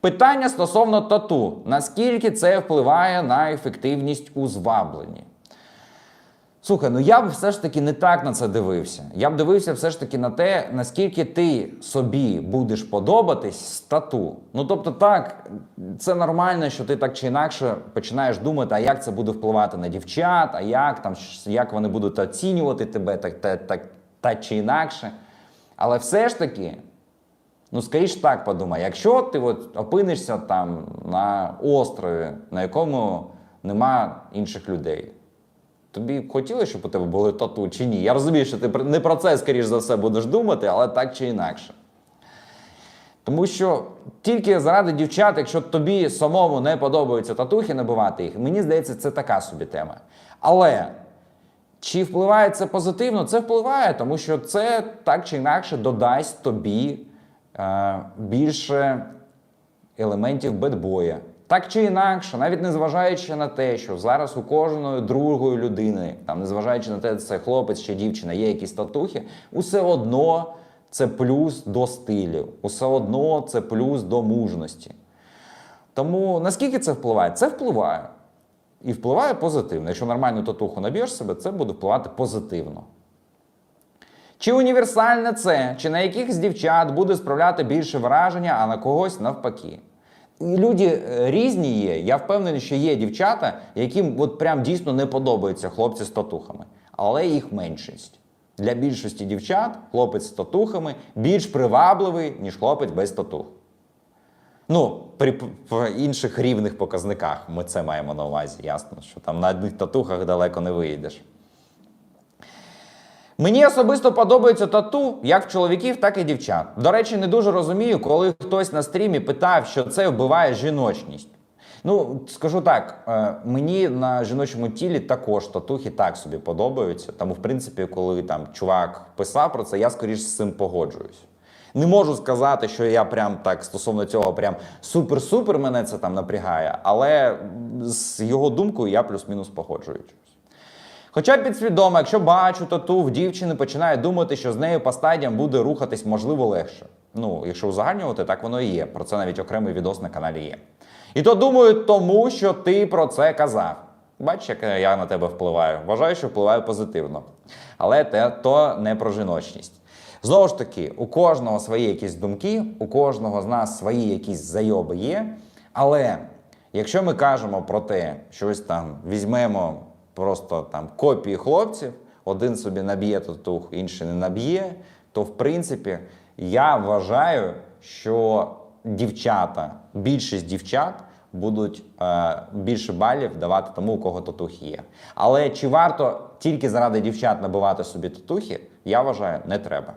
Питання стосовно тату. Наскільки це впливає на ефективність у звабленні? Слухай, ну я б все ж таки не так на це дивився. Я б дивився все ж таки на те, наскільки ти собі будеш подобатись з тату. Ну тобто, так, це нормально, що ти так чи інакше починаєш думати, а як це буде впливати на дівчат, а як там як вони будуть оцінювати тебе так, так, так, так чи інакше. Але все ж таки, Ну, скоріш так подумай, якщо ти от опинишся там на острові, на якому нема інших людей, тобі хотілося, щоб у тебе були тату чи ні? Я розумію, що ти не про це, скоріш за все, будеш думати, але так чи інакше. Тому що тільки заради дівчат, якщо тобі самому не подобаються татухи, набивати їх, мені здається, це така собі тема. Але чи впливає це позитивно? Це впливає, тому що це так чи інакше додасть тобі більше елементів бедбоя. Так чи інакше, навіть незважаючи на те, що зараз у кожної другої людини, там, незважаючи на те, це хлопець чи дівчина, є якісь татухи, усе одно це плюс до стилю, усе одно це плюс до мужності. Тому наскільки це впливає? Це впливає. І впливає позитивно. Якщо нормальну татуху наб'єш себе, це буде впливати позитивно. Чи універсальне це, чи на якихось дівчат буде справляти більше враження, а на когось навпаки. Люди е, різні є. Я впевнений, що є дівчата, яким от прям дійсно не подобаються хлопці з татухами, але їх меншість. Для більшості дівчат хлопець з татухами більш привабливий, ніж хлопець без татух. Ну, при інших рівних показниках ми це маємо на увазі. Ясно, що там на одних татухах далеко не виїдеш. Мені особисто подобається тату як чоловіків, так і дівчат. До речі, не дуже розумію, коли хтось на стрімі питав, що це вбиває жіночність. Ну, скажу так, е, мені на жіночому тілі також татухи так собі подобаються. Тому, в принципі, коли там чувак писав про це, я скоріш з цим погоджуюсь. Не можу сказати, що я прям так стосовно цього прям супер-супер мене це там напрягає, але з його думкою я плюс-мінус погоджуюсь. Хоча підсвідомо, якщо бачу тату в дівчини, починаю думати, що з нею по стадіям буде рухатись можливо легше. Ну, якщо узагальнювати, так воно і є. Про це навіть окремий відос на каналі є. І то думаю, тому що ти про це казав. Бачиш, як я на тебе впливаю. Вважаю, що впливаю позитивно. Але те то не про жіночність. Знову ж таки, у кожного свої якісь думки, у кожного з нас свої якісь зайоби є. Але якщо ми кажемо про те, що ось там візьмемо просто там копії хлопців, один собі наб'є татух, інший не наб'є, то в принципі я вважаю, що дівчата, більшість дівчат будуть е, більше балів давати тому, у кого татухи є. Але чи варто тільки заради дівчат набивати собі татухи, я вважаю, не треба.